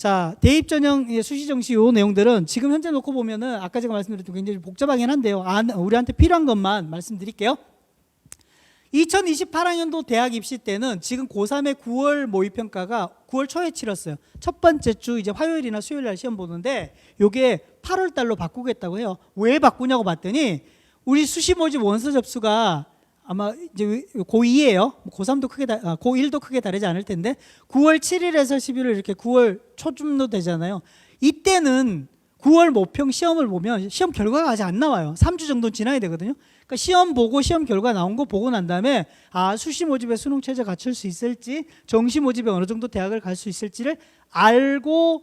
자, 대입 전형 예, 수시 정시 요 내용들은 지금 현재 놓고 보면은 아까 제가 말씀드렸던 굉장히 복잡하긴 한데요. 아, 우리한테 필요한 것만 말씀드릴게요. 2028학년도 대학 입시 때는 지금 고3의 9월 모의평가가 9월 초에 치렀어요. 첫 번째 주 이제 화요일이나 수요일 날 시험 보는데 요게 8월 달로 바꾸겠다고 해요. 왜 바꾸냐고 봤더니 우리 수시 모집 원서 접수가 아마 이제 고2예요. 고3도 크게 다, 아, 고1도 크게 다르지 않을 텐데 9월 7일에서 11일 이렇게 9월 초쯤도 되잖아요. 이때는 9월 모평 시험을 보면 시험 결과가 아직 안 나와요. 3주 정도 지나야 되거든요. 그러니까 시험 보고 시험 결과 나온 거 보고 난 다음에 아 수시 모집에 수능 체제 갖출 수 있을지 정시 모집에 어느 정도 대학을 갈 수 있을지를 알고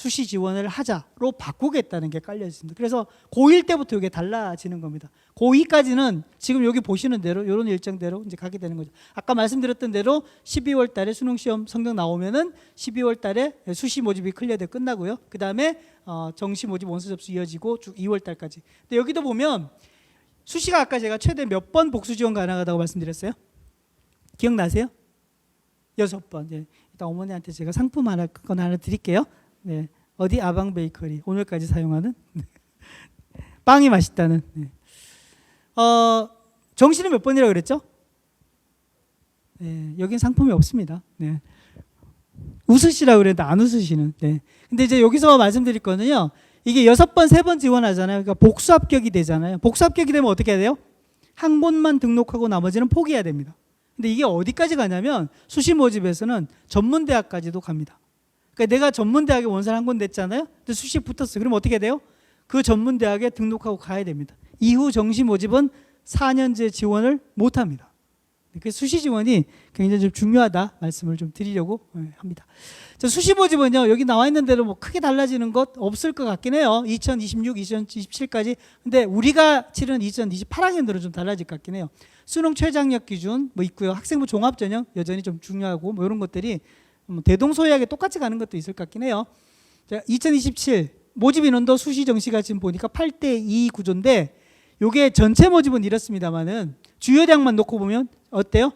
수시 지원을 하자로 바꾸겠다는 게 깔려 있습니다. 그래서 고1 때부터 이게 달라지는 겁니다. 고2까지는 지금 여기 보시는 대로 이런 일정대로 이제 가게 되는 거죠. 아까 말씀드렸던 대로 12월 달에 수능 시험 성적 나오면은 12월 달에 수시 모집이 클리어돼 끝나고요. 그다음에 어, 정시 모집 원서 접수 이어지고 쭉 2월 달까지. 근데 여기도 보면 수시가 아까 제가 최대 몇 번 복수 지원 가능하다고 말씀드렸어요? 기억나세요? 여섯 번. 예. 일단 어머니한테 제가 상품 하나 건 하나 드릴게요. 네. 어디 아방 베이커리 오늘까지 사용하는 빵이 맛있다는. 네. 어 정시는 몇 번이라고 그랬죠? 네, 여긴 상품이 없습니다. 네. 웃으시라고 그랬는데 안 웃으시는. 네. 근데 이제 여기서 말씀드릴 거는요. 이게 여섯 번, 세 번 지원하잖아요. 그러니까 복수 합격이 되잖아요. 복수 합격이 되면 어떻게 해야 돼요? 한 곳만 등록하고 나머지는 포기해야 됩니다. 근데 이게 어디까지 가냐면 수시 모집에서는 전문 대학까지도 갑니다. 그러니까 내가 전문 대학에 원서를 한 권 냈잖아요. 근데 수시 붙었어요. 그럼 어떻게 돼요? 그 전문 대학에 등록하고 가야 됩니다. 이후 정시 모집은 4년제 지원을 못 합니다. 그 수시 지원이 굉장히 좀 중요하다 말씀을 좀 드리려고 예, 합니다. 자, 수시 모집은요 여기 나와 있는 대로 뭐 크게 달라지는 것 없을 것 같긴 해요. 2026, 2027까지. 근데 우리가 치르는 2028학년도로 좀 달라질 것 같긴 해요. 수능 최장력 기준 뭐 있고요. 학생부 종합 전형 여전히 좀 중요하고 뭐 이런 것들이 뭐 대동소이하게 똑같이 가는 것도 있을 것 같긴 해요. 자, 2027 모집 인원도 수시 정시가 지금 보니까 8대 2 구조인데 요게 전체 모집은 이렇습니다만은 주요 대학만 놓고 보면 어때요?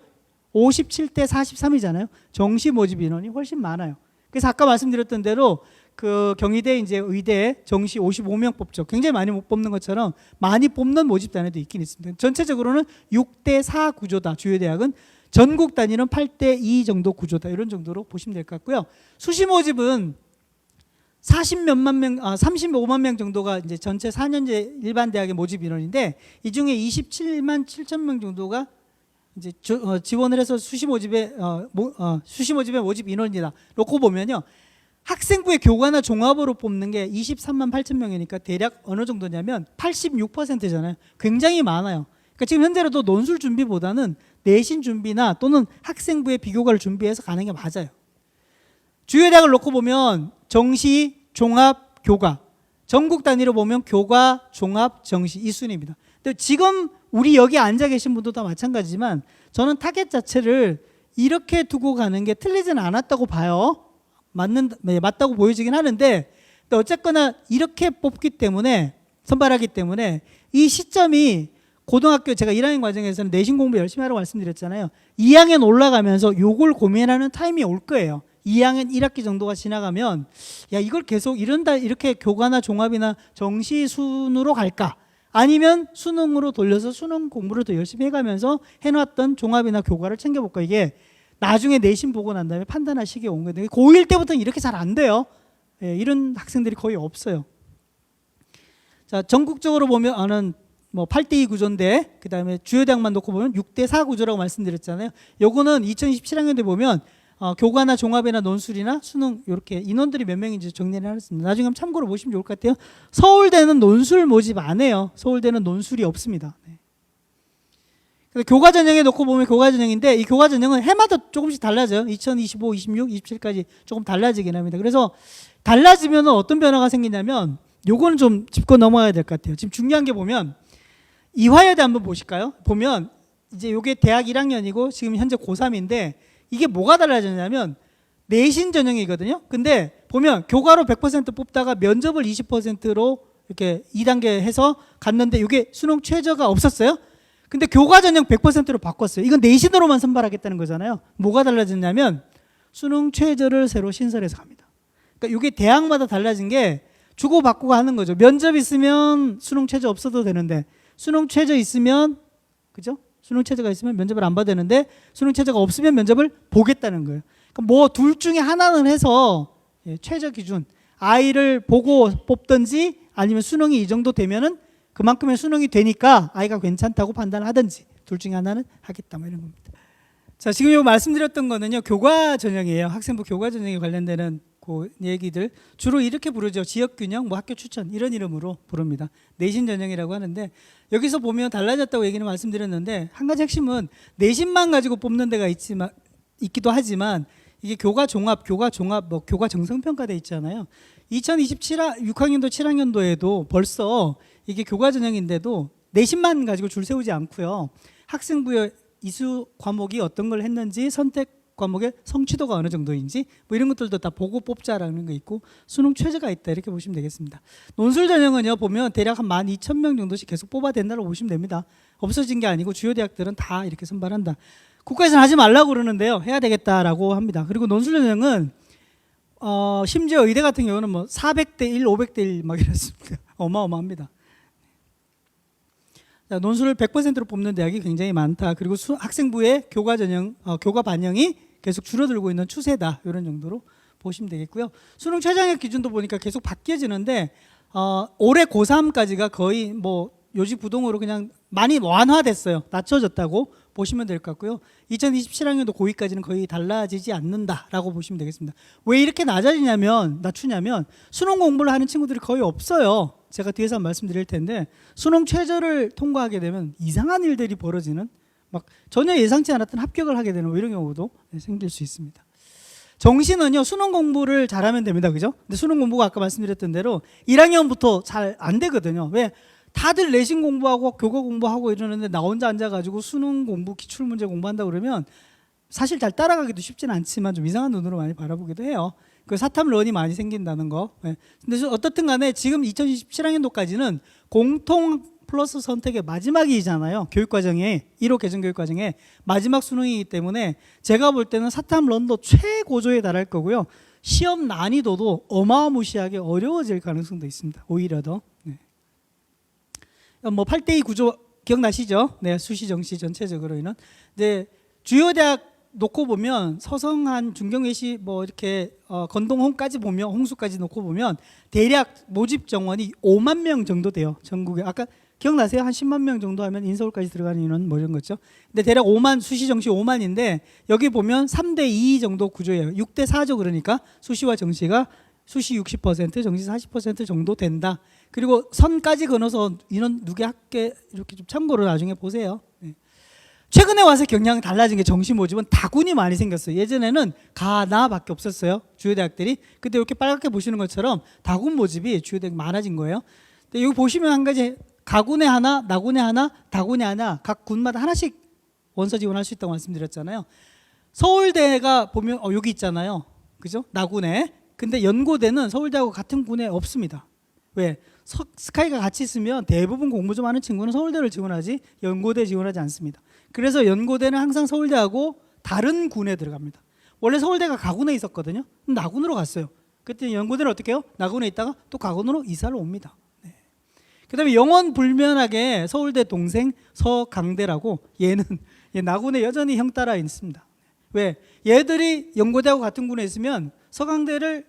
57대 43이잖아요. 정시 모집 인원이 훨씬 많아요. 그래서 아까 말씀드렸던 대로 그 경희대 이제 의대 정시 55명 뽑죠. 굉장히 많이 못 뽑는 것처럼 많이 뽑는 모집 단위도 있긴 있습니다. 전체적으로는 6대 4 구조다. 주요 대학은 전국 단위는 8대 2 정도 구조다. 이런 정도로 보시면 될 것 같고요. 수시 모집은 40 몇만 명, 아, 35만 명 정도가 이제 전체 4년제 일반 대학의 모집 인원인데 이 중에 27만 7천 명 정도가 이제 저- 어, 지원을 해서 수시 모집에 어, 모, 어, 수시 모집의 모집 인원이다. 놓고 보면요. 학생부의 교과나 종합으로 뽑는 게 23만 8천 명이니까 대략 어느 정도냐면 86%잖아요. 굉장히 많아요. 그러니까 지금 현재로도 논술 준비보다는 내신 준비나 또는 학생부의 비교과를 준비해서 가는 게 맞아요. 주요 대학을 놓고 보면 정시, 종합, 교과. 전국 단위로 보면 교과, 종합, 정시 이 순입니다. 근데 지금 우리 여기 앉아 계신 분도 다 마찬가지지만 저는 타겟 자체를 이렇게 두고 가는 게 틀리지는 않았다고 봐요. 맞는 네, 맞다고 보여지긴 하는데 어쨌거나 이렇게 뽑기 때문에 선발하기 때문에 이 시점이 고등학교 제가 1학년 과정에서는 내신 공부 열심히 하라고 말씀드렸잖아요. 2학년 올라가면서 요걸 고민하는 타임이 올 거예요. 2학년 1학기 정도가 지나가면 야 이걸 계속 이런다 이렇게 교과나 종합이나 정시 순으로 갈까? 아니면 수능으로 돌려서 수능 공부를 더 열심히 해가면서 해놨던 종합이나 교과를 챙겨볼까? 이게 나중에 내신 보고 난 다음에 판단할 시기에 온 거예요. 고1 때부터는 이렇게 잘 안 돼요. 예, 이런 학생들이 거의 없어요. 자 전국적으로 보면은 뭐 8대2 구조인데 그다음에 주요 대학만 놓고 보면 6대4 구조라고 말씀드렸잖아요. 요거는 2027학년도에 보면 어, 교과나 종합이나 논술이나 수능 이렇게 인원들이 몇 명인지 정리를 하겠습니다. 나중에 한번 참고로 보시면 좋을 것 같아요. 서울대는 논술 모집 안 해요. 서울대는 논술이 없습니다. 네. 교과 전형에 놓고 보면 교과 전형인데 이 교과 전형은 해마다 조금씩 달라져요. 2025, 26, 27까지 조금 달라지긴 합니다. 그래서 달라지면 어떤 변화가 생기냐면 요거는 좀 짚고 넘어가야 될 것 같아요. 지금 중요한 게 보면 이화여대 한번 보실까요? 보면 이제 요게 대학 1학년이고 지금 현재 고3인데 이게 뭐가 달라졌냐면 내신 전형이거든요. 근데 보면 교과로 100% 뽑다가 면접을 20%로 이렇게 2단계 해서 갔는데 이게 수능 최저가 없었어요. 근데 교과 전형 100%로 바꿨어요. 이건 내신으로만 선발하겠다는 거잖아요. 뭐가 달라졌냐면 수능 최저를 새로 신설해서 갑니다. 그러니까 이게 대학마다 달라진 게 주고 받고 하는 거죠. 면접 있으면 수능 최저 없어도 되는데 수능 최저 있으면 그죠? 수능 최저가 있으면 면접을 안 봐도 되는데 수능 최저가 없으면 면접을 보겠다는 거예요. 그러니까 뭐 둘 중에 하나는 해서 예, 최저 기준 아이를 보고 뽑든지 아니면 수능이 이 정도 되면은 그만큼의 수능이 되니까 아이가 괜찮다고 판단하든지 둘 중에 하나는 하겠다 뭐 이런 겁니다. 자 지금 요 말씀드렸던 거는요 교과 전형이에요. 학생부 교과 전형에 관련되는 그 얘기들 주로 이렇게 부르죠. 지역 균형, 뭐 학교 추천 이런 이름으로 부릅니다. 내신 전형이라고 하는데 여기서 보면 달라졌다고 얘기는 말씀드렸는데 한 가지 핵심은 내신만 가지고 뽑는 데가 있지만 있기도 하지만 이게 교과 종합, 교과 종합, 뭐 교과 정성 평가돼 있잖아요. 2027 6학년도 7학년도에도 벌써 이게 교과 전형인데도 내신만 가지고 줄 세우지 않고요. 학생부의 이수 과목이 어떤 걸 했는지 선택 과목의 성취도가 어느 정도인지 뭐 이런 것들도 다 보고 뽑자라는 거 있고 수능 최저가 있다 이렇게 보시면 되겠습니다. 논술 전형은요 보면 대략 한 12,000명 정도씩 계속 뽑아야 된다고 보시면 됩니다. 없어진 게 아니고 주요 대학들은 다 이렇게 선발한다. 국가에서는 하지 말라고 그러는데요. 해야 되겠다라고 합니다. 그리고 논술 전형은 어, 심지어 의대 같은 경우는 뭐 400대 1, 500대 1 막 이렇습니다. 어마어마합니다. 자, 논술을 100%로 뽑는 대학이 굉장히 많다. 그리고 수, 학생부의 교과 전형, 어, 교과 반영이 계속 줄어들고 있는 추세다. 이런 정도로 보시면 되겠고요. 수능 최저학력 기준도 보니까 계속 바뀌어지는데 어, 올해 고3까지가 거의 뭐 요지 부동으로 그냥 많이 완화됐어요. 낮춰졌다고 보시면 될 것 같고요. 2027학년도 고2까지는 거의 달라지지 않는다라고 보시면 되겠습니다. 왜 이렇게 낮아지냐면 낮추냐면 수능 공부를 하는 친구들이 거의 없어요. 제가 뒤에서 말씀드릴 텐데 수능 최저를 통과하게 되면 이상한 일들이 벌어지는 막 전혀 예상치 않았던 합격을 하게 되는 뭐 이런 경우도 생길 수 있습니다. 정시는요 수능 공부를 잘하면 됩니다, 그죠? 근데 수능 공부가 아까 말씀드렸던 대로 1학년부터 잘 안 되거든요. 왜? 다들 내신 공부하고 교과 공부하고 이러는데 나 혼자 앉아가지고 수능 공부, 기출 문제 공부한다 그러면 사실 잘 따라가기도 쉽지는 않지만 좀 이상한 눈으로 많이 바라보기도 해요. 그 사탐런이 많이 생긴다는 거. 예. 근데 어떻든 간에 지금 2027학년도까지는 공통 플러스 선택의 마지막이잖아요. 교육과정에 1호 개정 교육과정에 마지막 수능이기 때문에 제가 볼 때는 사탐런도 최고조에 달할 거고요. 시험 난이도도 어마무시하게 어려워질 가능성도 있습니다. 오히려 더. 네. 뭐 8대2 구조 기억나시죠? 네, 수시 정시 전체적으로는 이제 주요 대학 놓고 보면 서성한 중경외시 뭐 이렇게 어, 건동홍까지 보면 홍수까지 놓고 보면 대략 모집 정원이 5만 명 정도 돼요. 전국에 아까 기억나세요? 한 10만 명 정도 하면 인서울까지 들어가는 인원 뭐 이런 거죠. 근데 대략 5만 수시 정시 5만인데 여기 보면 3대 2 정도 구조예요. 6대 4죠. 그러니까 수시와 정시가 수시 60% 정시 40% 정도 된다. 그리고 선까지 그어서 인원 누계 학계 이렇게 좀 참고로 나중에 보세요. 네. 최근에 와서 경향 달라진 게 정시 모집은 다군이 많이 생겼어요. 예전에는 가나밖에 없었어요. 주요 대학들이. 근데 이렇게 빨갛게 보시는 것처럼 다군 모집이 주요 대학 많아진 거예요. 근데 여기 보시면 한 가지 가군에 하나, 나군에 하나, 다군에 하나 각 군마다 하나씩 원서 지원할 수 있다고 말씀드렸잖아요. 서울대가 보면 어, 여기 있잖아요. 그죠? 나군에. 근데 연고대는 서울대하고 같은 군에 없습니다. 왜? 서, 스카이가 같이 있으면 대부분 공부 좀 하는 친구는 서울대를 지원하지 연고대 지원하지 않습니다. 그래서 연고대는 항상 서울대하고 다른 군에 들어갑니다. 원래 서울대가 가군에 있었거든요. 나군으로 갔어요. 그때 연고대는 어떻게 해요? 나군에 있다가 또 가군으로 이사를 옵니다. 네. 그 다음에 영원 불면하게 서울대 동생 서강대라고 얘는 얘 나군에 여전히 형 따라 있습니다. 왜? 얘들이 연고대하고 같은 군에 있으면 서강대를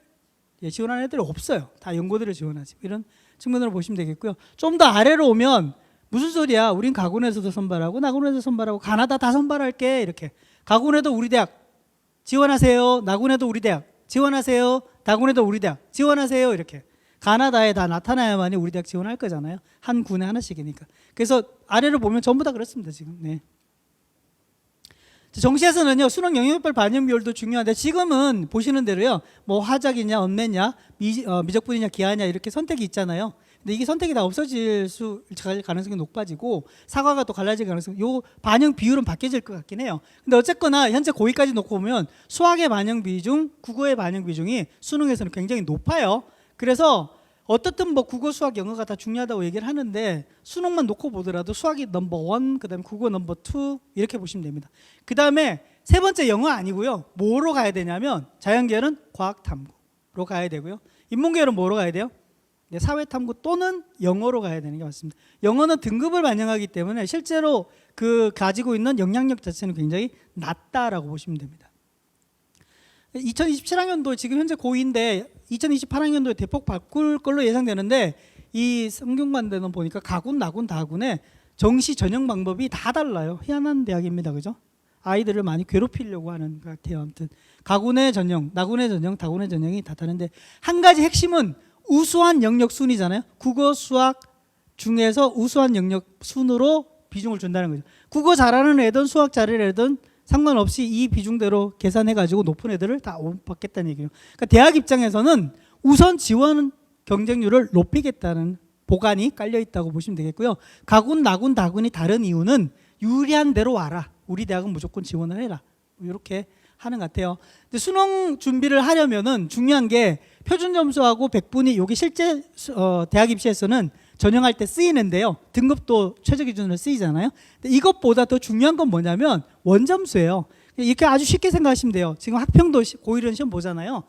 예, 지원하는 애들이 없어요. 다 연고대를 지원하지. 이런 측면으로 보시면 되겠고요. 좀 더 아래로 오면 무슨 소리야? 우린 가군에서도 선발하고 나군에도 선발하고 가나다 다 선발할게 이렇게. 가군에도 우리 대학 지원하세요. 나군에도 우리 대학 지원하세요. 다군에도 우리 대학 지원하세요. 이렇게. 가나다에 다 나타나야만이 우리 대학 지원할 거잖아요. 한 군에 하나씩이니까. 그래서 아래로 보면 전부 다 그렇습니다. 지금. 네. 정시에서는요 수능 영역별 반영 비율도 중요한데 지금은 보시는 대로요 뭐 화작이냐 언매냐 미, 어, 미적분이냐 기하냐 이렇게 선택이 있잖아요. 근데 이게 선택이 다 없어질 수 가능성이 높아지고 사과가 또 갈라질 가능성. 요 반영 비율은 바뀌어질 것 같긴 해요. 근데 어쨌거나 현재 고의까지 놓고 보면 수학의 반영 비중, 국어의 반영 비중이 수능에서는 굉장히 높아요. 그래서 어떻든 뭐 국어, 수학, 영어가 다 중요하다고 얘기를 하는데 수능만 놓고 보더라도 수학이 넘버 원, 그다음에 국어 넘버 투 이렇게 보시면 됩니다. 그다음에 세 번째 영어 아니고요. 뭐로 가야 되냐면 자연계열은 과학 탐구. 영어로 가야 되고요. 인문계열은 뭐로 가야 돼요? 네, 사회탐구 또는 영어로 가야 되는 게 맞습니다. 영어는 등급을 반영하기 때문에 실제로 그 가지고 있는 영향력 자체는 굉장히 낮다라고 보시면 됩니다. 2027학년도 지금 현재 고2인데 2028학년도에 대폭 바꿀 걸로 예상되는데 이 성균관대는 보니까 가군, 나군, 다군의 정시 전형 방법이 다 달라요. 희한한 대학입니다. 그죠? 아이들을 많이 괴롭히려고 하는 것 같아요. 아무튼 가군의 전형, 나군의 전형, 다군의 전형이 다 다른데 한 가지 핵심은 우수한 영역 순이잖아요. 국어, 수학 중에서 우수한 영역 순으로 비중을 준다는 거죠. 국어 잘하는 애든 수학 잘하는 애든 상관없이 이 비중대로 계산해 가지고 높은 애들을 다 받겠다는 얘기예요. 그러니까 대학 입장에서는 우선 지원 경쟁률을 높이겠다는 보관이 깔려 있다고 보시면 되겠고요. 가군, 나군, 다군이 다른 이유는 유리한 대로 와라. 우리 대학은 무조건 지원을 해라. 이렇게 하는 것 같아요. 근데 수능 준비를 하려면은 중요한 게 표준 점수하고 백분위 여기 실제 수- 어, 대학 입시에서는 전형할 때 쓰이는데요. 등급도 최저 기준으로 쓰이잖아요. 근데 이것보다 더 중요한 건 뭐냐면 원점수예요. 이렇게 아주 쉽게 생각하시면 돼요. 지금 학평도 시- 고1은 시험 보잖아요.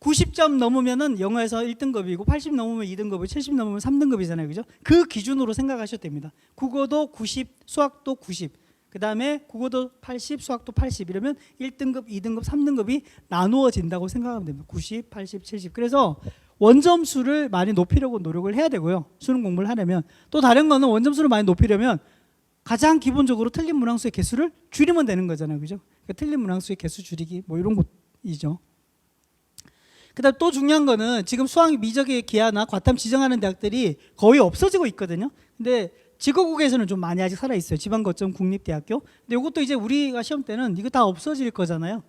90점 넘으면은 영어에서 1등급이고 80 넘으면 2등급이고 70 넘으면 3등급이잖아요. 그죠? 그 기준으로 생각하셔도 됩니다. 국어도 90, 수학도 90. 그 다음에 국어도 80, 수학도 80 이러면 1등급, 2등급, 3등급이 나누어진다고 생각하면 됩니다. 90, 80, 70. 그래서 원점수를 많이 높이려고 노력을 해야 되고요. 수능 공부를 하려면 또 다른 거는 원점수를 많이 높이려면 가장 기본적으로 틀린 문항수의 개수를 줄이면 되는 거잖아요. 그죠? 그러니까 틀린 문항수의 개수 줄이기 뭐 이런 것이죠. 그다음 또 중요한 거는 지금 수학 미적의 기하나 과탐 지정하는 대학들이 거의 없어지고 있거든요. 근데 지거국에서는 좀 많이 아직 살아 있어요. 지방 거점 국립대학교. 근데 이것도 이제 우리가 시험 때는 이거 다 없어질 거잖아요.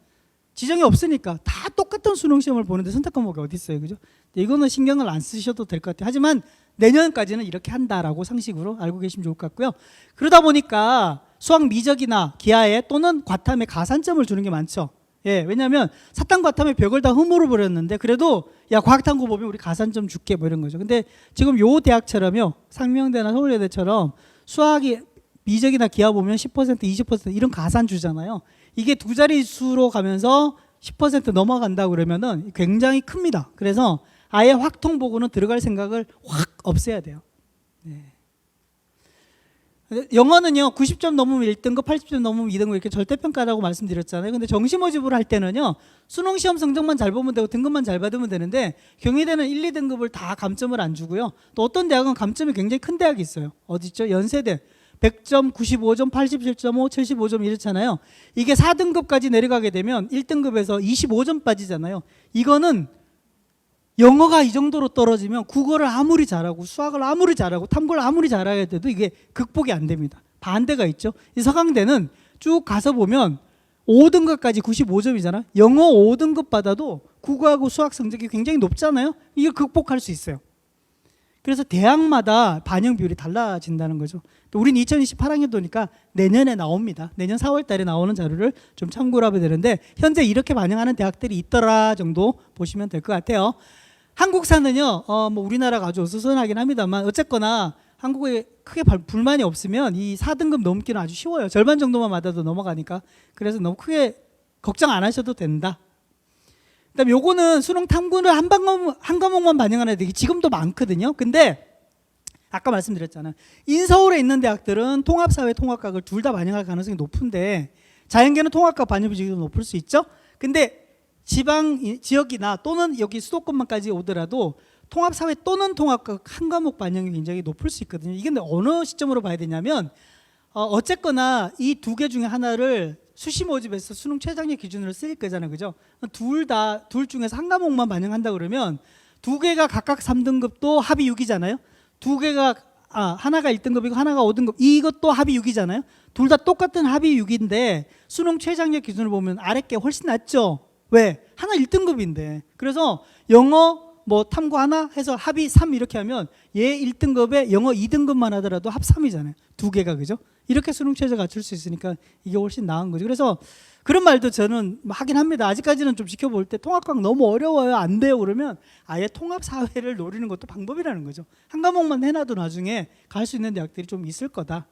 지정이 없으니까 다 똑같은 수능 시험을 보는데 선택 과목이 어디 있어요, 그죠? 근데 이거는 신경을 안 쓰셔도 될 것 같아요. 하지만 내년까지는 이렇게 한다라고 상식으로 알고 계시면 좋을 것 같고요. 그러다 보니까 수학 미적이나 기하에 또는 과탐에 가산점을 주는 게 많죠. 예, 왜냐하면 사탕 과탐에 벽을 다 흠으로 버렸는데 그래도 야 과학탐구 보면 우리 가산점 줄게 뭐 이런 거죠. 근데 지금 요 대학처럼요, 상명대나 서울예대처럼 수학이 미적이나 기하 보면 10% 20% 이런 가산 주잖아요. 이게 두 자리 수로 가면서 10% 넘어간다 그러면은 굉장히 큽니다. 그래서 아예 확통 보고는 들어갈 생각을 확 없애야 돼요. 네. 영어는요 90점 넘으면 1등급, 80점 넘으면 2등급 이렇게 절대평가라고 말씀드렸잖아요. 근데 정시 모집으로 할 때는요 수능 시험 성적만 잘 보면 되고 등급만 잘 받으면 되는데 경희대는 1, 2등급을 다 감점을 안 주고요. 또 어떤 대학은 감점이 굉장히 큰 대학이 있어요. 어디 있죠? 연세대 100점, 95점, 87.5, 75점 이렇잖아요. 이게 4등급까지 내려가게 되면 1등급에서 25점 빠지잖아요. 이거는 영어가 이 정도로 떨어지면 국어를 아무리 잘하고 수학을 아무리 잘하고 탐구를 아무리 잘해야 돼도 이게 극복이 안 됩니다. 반대가 있죠. 이 서강대는 쭉 가서 보면 5등급까지 95점이잖아. 영어 5등급 받아도 국어하고 수학 성적이 굉장히 높잖아요. 이걸 극복할 수 있어요. 그래서 대학마다 반영 비율이 달라진다는 거죠. 또 우린 2028학년도니까 내년에 나옵니다. 내년 4월 달에 나오는 자료를 좀 참고를 하면 되는데 현재 이렇게 반영하는 대학들이 있더라 정도 보시면 될 것 같아요. 한국사는요, 어, 뭐 우리나라가 아주 어수선하긴 합니다만 어쨌거나 한국에 크게 발- 불만이 없으면 이 4등급 넘기는 아주 쉬워요. 절반 정도만 맞아도 넘어가니까. 그래서 너무 크게 걱정 안 하셔도 된다. 그다음에 요거는 수능 탐구를 한 과목 한 과목만 반영하는 애들이 지금도 많거든요. 근데 아까 말씀드렸잖아요. 인서울에 있는 대학들은 통합사회 통합학을 둘 다 반영할 가능성이 높은데 자연계는 통합과 반영 비중이 좀 높을 수 있죠. 근데 지방 이- 지역이나 또는 여기 수도권만까지 오더라도 통합사회 또는 통합학 한 과목 반영이 굉장히 높을 수 있거든요. 이게 근데 어느 시점으로 봐야 되냐면 어, 어쨌거나 이 두 개 중에 하나를 수시 모집에서 수능 최장의 기준으로 쓰일 거잖아요. 그죠? 둘 다 둘 중에서 한 과목만 반영한다 그러면 두 개가 각각 3등급도 합이 6이잖아요. 두 개가 아, 하나가 1등급이고 하나가 5등급. 이것도 합이 6이잖아요. 둘 다 똑같은 합이 6인데 수능 최장력 기준을 보면 아래 게 훨씬 낫죠. 왜? 하나 1등급인데. 그래서 영어 뭐 탐구 하나 해서 합이 3 이렇게 하면 얘 1등급에 영어 2등급만 하더라도 합 3이잖아요. 두 개가 그죠? 이렇게 수능 최저 갖출 수 있으니까 이게 훨씬 나은 거죠. 그래서 그런 말도 저는 하긴 합니다. 아직까지는 좀 지켜볼 때 통합과학 너무 어려워요. 안 돼요. 그러면 아예 통합 사회를 노리는 것도 방법이라는 거죠. 한 과목만 해놔도 나중에 갈 수 있는 대학들이 좀 있을 거다.